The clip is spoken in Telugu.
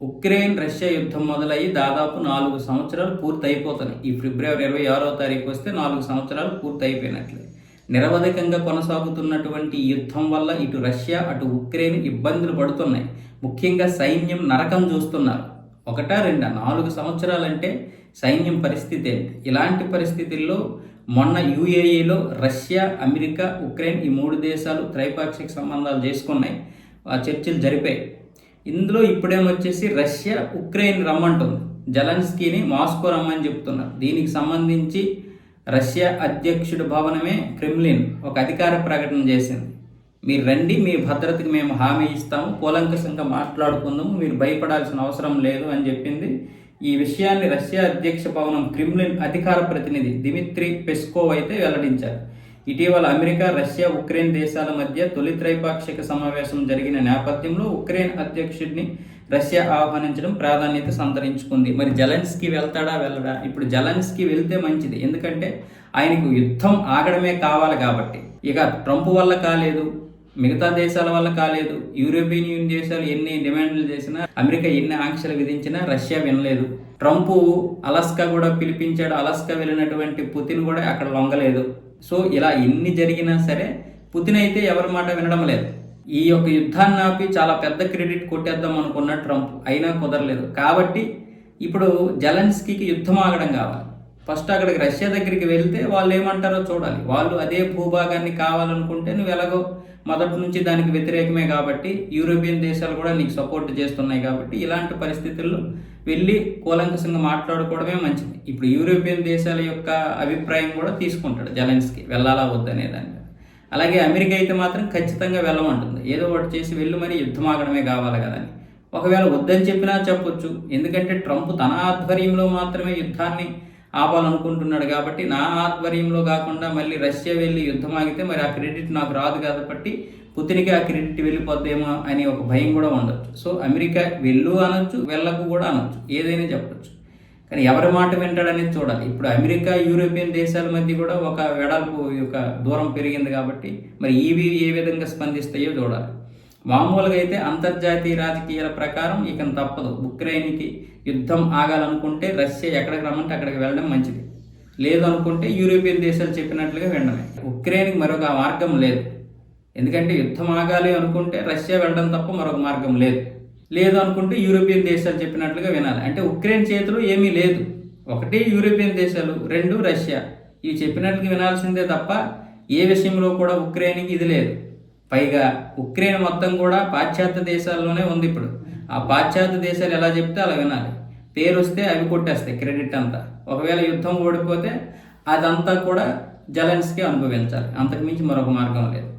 ఉక్రెయిన్ రష్యా యుద్ధం మొదలయ్యి దాదాపు నాలుగు సంవత్సరాలు పూర్తి అయిపోతున్నాయి ఈ ఫిబ్రవరి ఇరవై ఆరో తారీఖు వస్తే నాలుగు సంవత్సరాలు పూర్తి అయిపోయినట్లే నిరవధికంగా కొనసాగుతున్నటువంటి యుద్ధం వల్ల ఇటు రష్యా అటు ఉక్రెయిన్ ఇబ్బందులు పడుతున్నాయి. ముఖ్యంగా సైన్యం నరకం చూస్తున్నారు. ఒకటా రెండా నాలుగు సంవత్సరాలంటే సైన్యం పరిస్థితి ఏంటి? ఇలాంటి పరిస్థితుల్లో మొన్న యుఏఈలో రష్యా అమెరికా ఉక్రెయిన్ ఈ మూడు దేశాలు త్రైపాక్షిక సంబంధాలు చేసుకున్నాయి. ఆ చర్చలు జరిపాయి. ఇందులో ఇప్పుడేమొచ్చేసి రష్యా ఉక్రెయిన్ రమ్మంటుంది. జలన్స్కీని మాస్కో రమ్మని చెప్తున్నారు. దీనికి సంబంధించి రష్యా అధ్యక్షుడి భవనమే క్రెమ్లిన్ ఒక అధికార ప్రకటన చేసింది. మీరు రండి మీ భద్రతకి మేము హామీ ఇస్తాము కూలంకషంగా మాట్లాడుకుందాము మీరు భయపడాల్సిన అవసరం లేదు అని చెప్పింది. ఈ విషయాన్ని రష్యా అధ్యక్ష భవనం క్రిమ్లిన్ అధికార ప్రతినిధి దిమిత్రి పెస్కోవ్ అయితే వెల్లడించారు. ఇటీవల అమెరికా రష్యా ఉక్రెయిన్ దేశాల మధ్య తొలి త్రైపాక్షిక సమావేశం జరిగిన నేపథ్యంలో ఉక్రెయిన్ అధ్యక్షుడిని రష్యా ఆహ్వానించడం ప్రాధాన్యత సంతరించుకుంది. మరి జలెన్స్కీ వెళ్తాడా వెళ్ళడా? ఇప్పుడు జలన్స్కి వెళ్తే మంచిది. ఎందుకంటే ఆయనకు యుద్ధం ఆగడమే కావాలి కాబట్టి. ఇక ట్రంప్ వల్ల కాలేదు మిగతా దేశాల వల్ల కాలేదు యూరోపియన్ యూనియన్ దేశాలు ఎన్ని డిమాండ్లు చేసినా అమెరికా ఎన్ని ఆంక్షలు విధించినా రష్యా వినలేదు. ట్రంప్ అలస్కా కూడా పిలిపించాడు. అలస్కా వెళ్ళినటువంటి పుతిన్ కూడా అక్కడ లొంగలేదు. సో ఇలా ఎన్ని జరిగినా సరే పుతిన్ అయితే ఎవరి మాట వినడం లేదు. ఈ యొక్క యుద్ధాన్ని ఆపి చాలా పెద్ద క్రెడిట్ కొట్టేద్దాం అనుకున్న ట్రంప్ అయినా కుదరలేదు. కాబట్టి ఇప్పుడు జలన్స్కీకి యుద్ధం ఆగడం కావాలి. ఫస్ట్ అక్కడికి రష్యా దగ్గరికి వెళ్తే వాళ్ళు ఏమంటారో చూడాలి. వాళ్ళు అదే భూభాగాన్ని కావాలనుకుంటే నువ్వు ఎలాగో మొదటి నుంచి దానికి వ్యతిరేకమే కాబట్టి యూరోపియన్ దేశాలు కూడా నీకు సపోర్ట్ చేస్తున్నాయి కాబట్టి ఇలాంటి పరిస్థితుల్లో వెళ్ళి కూలంకసంగా మాట్లాడుకోవడమే మంచిది. ఇప్పుడు యూరోపియన్ దేశాల యొక్క అభిప్రాయం కూడా తీసుకుంటాడు జలెన్స్కి. వెళ్ళాలా వద్దనే దాని అలాగే అమెరికా అయితే మాత్రం ఖచ్చితంగా వెళ్ళమంటుంది. ఏదో ఒకటి చేసి వెళ్ళి మరి యుద్ధం ఆగడమే కావాలి కదని ఒకవేళ వద్దని చెప్పినా చెప్పొచ్చు. ఎందుకంటే ట్రంప్ తన ఆధ్వర్యంలో మాత్రమే యుద్ధాన్ని ఆపాలనుకుంటున్నాడు కాబట్టి నా ఆధ్వర్యంలో కాకుండా మళ్ళీ రష్యా వెళ్ళి యుద్ధం ఆగితే మరి ఆ క్రెడిట్ నాకు రాదు కాబట్టి పుతినికి ఆ క్రెడిట్ వెళ్ళిపోద్దేమో అని ఒక భయం కూడా ఉండొచ్చు. సో అమెరికా వెళ్ళు అనొచ్చు వెళ్ళకు కూడా అనొచ్చు. ఏదైనా చెప్పొచ్చు. కానీ ఎవరి మాట వింటాడనేది చూడాలి. ఇప్పుడు అమెరికా యూరోపియన్ దేశాల మధ్య కూడా ఒక వెడల్పు యొక్క దూరం పెరిగింది కాబట్టి మరి ఇవి ఏ విధంగా స్పందిస్తాయో చూడాలి. మామూలుగా అయితే అంతర్జాతీయ రాజకీయాల ప్రకారం ఇక తప్పదు. ఉక్రెయిన్కి యుద్ధం ఆగాలనుకుంటే రష్యా ఎక్కడికి రమ్మంటే అక్కడికి వెళ్ళడం మంచిది. లేదనుకుంటే యూరోపియన్ దేశాలు చెప్పినట్లుగా వినడమే ఉక్రెయిన్కి మరొక మార్గం లేదు. ఎందుకంటే యుద్ధం ఆగాలి అనుకుంటే రష్యా వెళ్ళడం తప్ప మరొక మార్గం లేదు. లేదు అనుకుంటే యూరోపియన్ దేశాలు చెప్పినట్లుగా వినాలి. అంటే ఉక్రెయిన్ చేతిలో ఏమీ లేదు. ఒకటి యూరోపియన్ దేశాలు రెండు రష్యా. ఇవి చెప్పినట్లుగా వినాల్సిందే తప్ప ఏ విషయంలో కూడా ఉక్రెయిన్కి ఇది లేదు. పైగా ఉక్రెయిన్ మొత్తం కూడా పాశ్చాత్య దేశాల్లోనే ఉంది ఇప్పుడు. ఆ పాశ్చాత్య దేశాలు ఎలా చెప్తే అలా వినాలి. పేరు వస్తే అవి కొట్టేస్తాయి క్రెడిట్ అంతా. ఒకవేళ యుద్ధం ఓడిపోతే అదంతా కూడా జలెన్స్కి అనుభవించాలి. అంతకుమించి మరొక మార్గం లేదు.